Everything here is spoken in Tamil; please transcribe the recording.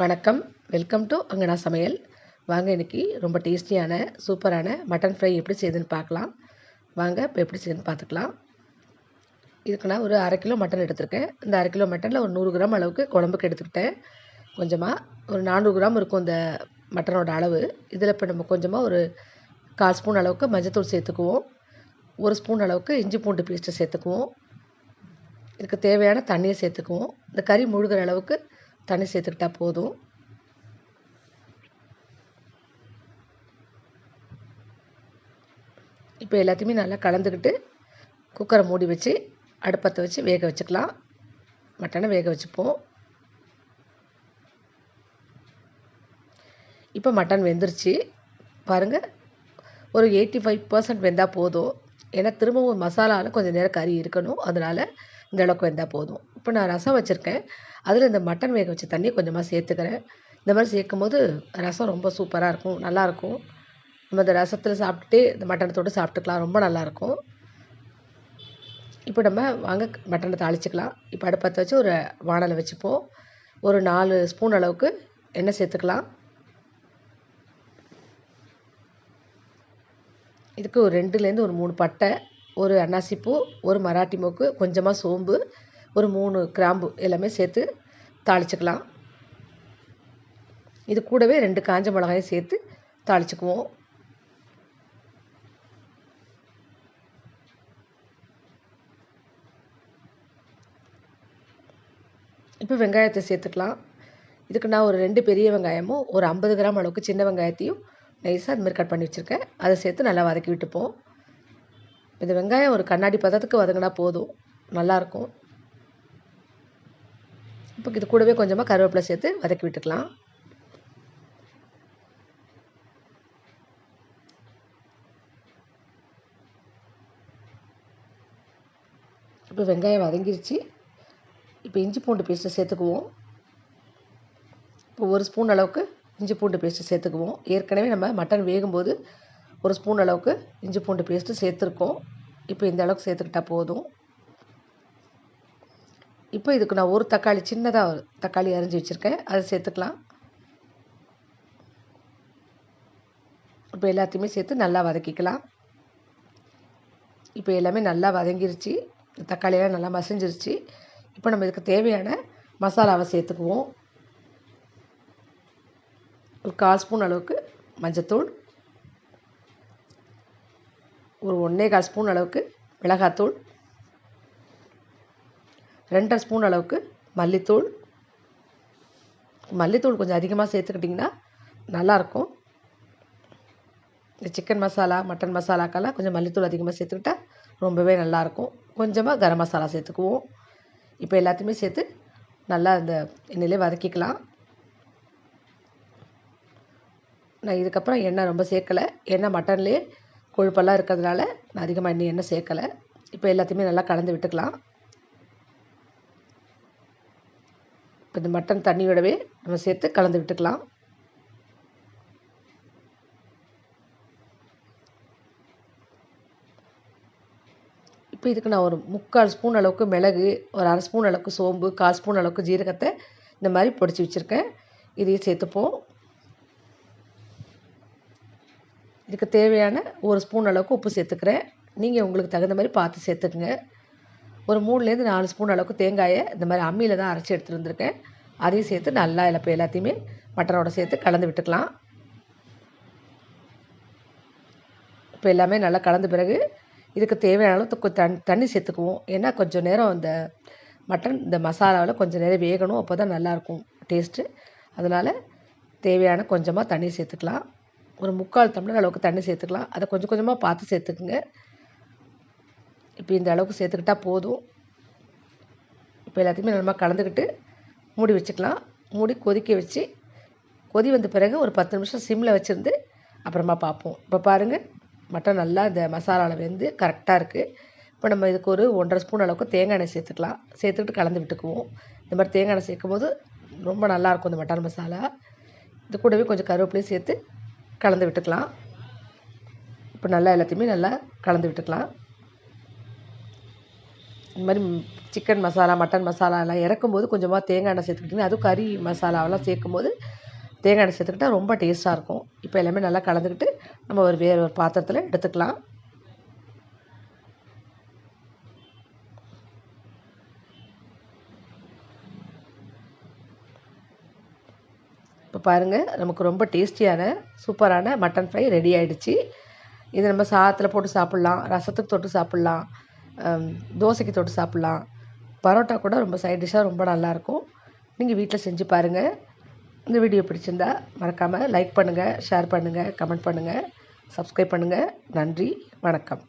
வணக்கம். வெல்கம் டு அங்கனா சமையல். வாங்க இன்றைக்கி ரொம்ப டேஸ்டியான சூப்பரான மட்டன் ஃப்ரை எப்படி செய்யுதுன்னு பார்க்கலாம். வாங்க இப்போ எப்படி செய்யுதுன்னு பார்த்துக்கலாம். இதுக்கு நான் ஒரு அரை கிலோ மட்டன் எடுத்திருக்கேன். இந்த அரை கிலோ மட்டனில் ஒரு நூறு கிராம் அளவுக்கு குழம்புக்கு எடுத்துக்கிட்டேன். கொஞ்சமாக ஒரு நானூறு கிராம் இருக்கும் இந்த மட்டனோட அளவு. இதில் இப்போ நம்ம கொஞ்சமாக ஒரு கால் ஸ்பூன் அளவுக்கு மஞ்சத்தூள் சேர்த்துக்குவோம். ஒரு ஸ்பூன் அளவுக்கு இஞ்சி பூண்டு பேஸ்ட்டை சேர்த்துக்குவோம். இதுக்கு தேவையான தண்ணியை சேர்த்துக்குவோம். இந்த கறி முழுகிற அளவுக்கு தண்ணி சேர்த்துக்கிட்டா போதும். இப்போ எல்லாத்தையுமே நல்லா கலந்துக்கிட்டு குக்கரை மூடி வச்சு அடுப்பத்தை வச்சு வேக வச்சுக்கலாம். மட்டனை வேக வச்சுப்போம். இப்போ மட்டன் வெந்துருச்சு. பாருங்கள் ஒரு எயிட்டி ஃபைவ் பர்சன்ட் வெந்தால் போதும். ஏன்னா திரும்பவும் மசாலாவில் கொஞ்சம் நேரம் கறி இருக்கணும். அதனால் இந்த அளவுக்கு வெந்தால் போதும். இப்போ நான் ரசம் வச்சுருக்கேன். அதில் இந்த மட்டன் வேக வச்ச தண்ணி கொஞ்சமாக சேர்த்துக்கிறேன். இந்த மாதிரி சேர்க்கும் போது ரசம் ரொம்ப சூப்பராக இருக்கும் நல்லாயிருக்கும் நம்ம இந்த ரசத்தில் சாப்பிட்டுட்டு இந்த மட்டனை சாப்பிட்டுக்கலாம் ரொம்ப நல்லாயிருக்கும் இப்போ நம்ம வாங்க மட்டனை தாளிச்சிக்கலாம். இப்போ அடுப்பத்தை வச்சு ஒரு வானலை வச்சுப்போம். ஒரு நாலு ஸ்பூன் அளவுக்கு எண்ணெய் சேர்த்துக்கலாம். இதுக்கு ஒரு ரெண்டுலேருந்து ஒரு மூணு பட்டை ஒரு அன்னாசிப்பூ ஒரு மராட்டி மொக்கு கொஞ்சமாக சோம்பு ஒரு மூணு கிராம்பு எல்லாமே சேர்த்து தாளிச்சுக்கலாம். இது கூடவே ரெண்டு காஞ்ச மிளகாயும் சேர்த்து தாளிச்சுக்குவோம். இப்போ வெங்காயத்தை சேர்த்துக்கலாம். இதுக்கு நான் ஒரு ரெண்டு பெரிய வெங்காயமும் ஒரு ஐம்பது கிராம் அளவுக்கு சின்ன வெங்காயத்தையும் நைஸாக அது கட் பண்ணி வச்சுருக்கேன். அதை சேர்த்து நல்லா வதக்கி விட்டுப்போம். இந்த வெங்காயம் ஒரு கண்ணாடி பதத்துக்கு வதங்கினா போதும். நல்லாயிருக்கும் இப்போ இது கூடவே கொஞ்சமாக கருவேப்பிலை சேர்த்து வதக்கி விட்டுக்கலாம். இப்போ வெங்காயம் வதங்கிருச்சு. இப்போ இஞ்சி பூண்டு பேஸ்ட்டு சேர்த்துக்குவோம். இப்போ ஒரு ஸ்பூன் அளவுக்கு இஞ்சி பூண்டு பேஸ்ட்டு சேர்த்துக்குவோம். ஏற்கனவே நம்ம மட்டன் வேகும்போது ஒரு ஸ்பூன் அளவுக்கு இஞ்சி பூண்டு பேஸ்ட்டு சேர்த்துருக்கோம். இப்போ இந்த அளவுக்கு சேர்த்துக்கிட்டால் போதும். இப்போ இதுக்கு நான் ஒரு தக்காளி சின்னதாக ஒரு தக்காளி அரிஞ்சு வச்சுருக்கேன். அதை சேர்த்துக்கலாம். இப்போ எல்லாத்தையுமே சேர்த்து நல்லா வதக்கிக்கலாம். இப்போ எல்லாமே நல்லா வதங்கிருச்சு. தக்காளியெல்லாம் நல்லா மசிஞ்சிருச்சு. இப்போ நம்ம இதுக்கு தேவையான மசாலாவை சேர்த்துக்குவோம். ஒரு கால் ஸ்பூன் அளவுக்கு மஞ்சத்தூள். ஒரு ஒன்றே கால் ஸ்பூன் அளவுக்கு மிளகாத்தூள். ரெண்டரை ஸ்பூன் அளவுக்கு மல்லித்தூள். மல்லித்தூள் கொஞ்சம் அதிகமாக சேர்த்துக்கிட்டிங்கன்னா நல்லாயிருக்கும். இந்த சிக்கன் மசாலா மட்டன் மசாலாக்கெல்லாம் கொஞ்சம் மல்லித்தூள் அதிகமாக சேர்த்துக்கிட்டா ரொம்பவே நல்லாயிருக்கும். கொஞ்சமாக கரம் மசாலா சேர்த்துக்குவோம். இப்போ எல்லாத்தையுமே சேர்த்து நல்லா இந்த எண்ணெயிலே வதக்கிக்கலாம். நான் இதுக்கப்புறம் எண்ணெய் ரொம்ப சேர்க்கலை. எண்ணெய் மட்டன்லேயே கொழுப்பெல்லாம் இருக்கிறதுனால நான் அதிகமாக இன்னும் எண்ணெய் சேர்க்கலை. இப்போ எல்லாத்தையுமே நல்லா கலந்து விட்டுக்கலாம். இப்போ இந்த மட்டன் தண்ணியோடவே நம்ம சேர்த்து கலந்து விட்டுக்கலாம். இப்போ இதுக்கு நான் ஒரு முக்கால் ஸ்பூன் அளவுக்கு மிளகு ஒரு அரை ஸ்பூன் அளவுக்கு சோம்பு கால் ஸ்பூன் அளவுக்கு ஜீரகத்தை இந்த மாதிரி பொடிச்சு வச்சுருக்கேன். இதையும் சேர்த்துப்போம். இதுக்கு தேவையான ஒரு ஸ்பூன் அளவுக்கு உப்பு சேர்த்துக்கிறேன். நீங்கள் உங்களுக்கு தகுந்த மாதிரி பார்த்து சேர்த்துக்குங்க. ஒரு மூணுலேருந்து நாலு ஸ்பூன் அளவுக்கு தேங்காயை இந்த மாதிரி அம்மியில் தான் அரைச்சி எடுத்துகிட்டு வந்திருக்கேன். அதையும் சேர்த்து நல்லா இப்போ எல்லாத்தையுமே மட்டனோட சேர்த்து கலந்து விட்டுக்கலாம். இப்போ எல்லாமே நல்லா கலந்த பிறகு இதுக்கு தேவையான அளவுக்கு தண் தண்ணி சேர்த்துக்குவோம். ஏன்னா கொஞ்சம் நேரம் இந்த மட்டன் இந்த மசாலாவில் கொஞ்சம் நேரம் வேகணும் அப்போ தான் நல்லாயிருக்கும் டேஸ்ட்டு. அதனால் தேவையான கொஞ்சமாக தண்ணி சேர்த்துக்கலாம். ஒரு முக்கால் டம்ளர் அளவுக்கு தண்ணி சேர்த்துக்கலாம். அதை கொஞ்சம் கொஞ்சமாக பார்த்து சேர்த்துக்குங்க. இப்போ இந்த அளவுக்கு சேர்த்துக்கிட்டா போதும். இப்போ எல்லாத்தையுமே நம்ம கலந்துக்கிட்டு மூடி வச்சுக்கலாம். மூடி கொதிக்க வச்சு கொதி வந்த பிறகு ஒரு பத்து நிமிஷம் சிம்மில் வச்சுருந்து அப்புறமா பார்ப்போம். இப்போ பாருங்கள் மட்டன் நல்லா இந்த மசாலாவில் வெந்து கரெக்டாக இருக்குது இப்போ நம்ம இதுக்கு ஒரு ஒன்றரை ஸ்பூன் அளவுக்கு தேங்காய் எண்ணெய் சேர்த்துக்கலாம். சேர்த்துக்கிட்டு கலந்து விட்டுக்குவோம். இந்த மாதிரி தேங்காய் எண்ணெய் சேர்க்கும் போது ரொம்ப நல்லாயிருக்கும் இந்த மட்டன் மசாலா. இது கூடவே கொஞ்சம் கருவேப்பிலையும் சேர்த்து கலந்து விட்டுக்கலாம். இப்போ நல்லா எல்லாத்தையுமே நல்லா கலந்து விட்டுக்கலாம். இந்த மாதிரி சிக்கன் மசாலா மட்டன் மசாலா எல்லாம் இறக்கும்போது கொஞ்சமாக தேங்காய் எண்ணெய் சேர்த்துக்கிட்டிங்கன்னா அதுவும் கறி மசாலாவெல்லாம் சேர்க்கும்போது தேங்காய் எண்ணெய் சேர்த்துக்கிட்டா ரொம்ப டேஸ்ட்டாக இருக்கும். இப்போ எல்லாமே நல்லா கலந்துக்கிட்டு நம்ம ஒரு வேறு ஒரு பாத்திரத்தில் எடுத்துக்கலாம். இப்போ பாருங்கள் நமக்கு ரொம்ப டேஸ்டியான சூப்பரான மட்டன் ஃப்ரை ரெடி ஆகிடுச்சி இதை நம்ம சாதத்தில் போட்டு சாப்பிட்லாம் ரசத்துக்கு தொட்டு சாப்பிட்லாம். தோசைக்கு தொட்டு சாப்பிட்லாம். பரோட்டா கூட ரொம்ப சைட் டிஷ்ஷாக ரொம்ப நல்லாயிருக்கும். நீங்கள் வீட்டில் செஞ்சு பாருங்கள் இந்த வீடியோ பிடிச்சிருந்தா மறக்காமல் லைக் பண்ணுங்கள் ஷேர் பண்ணுங்கள் கமெண்ட் பண்ணுங்கள் சப்ஸ்கிரைப் பண்ணுங்கள் நன்றி வணக்கம்.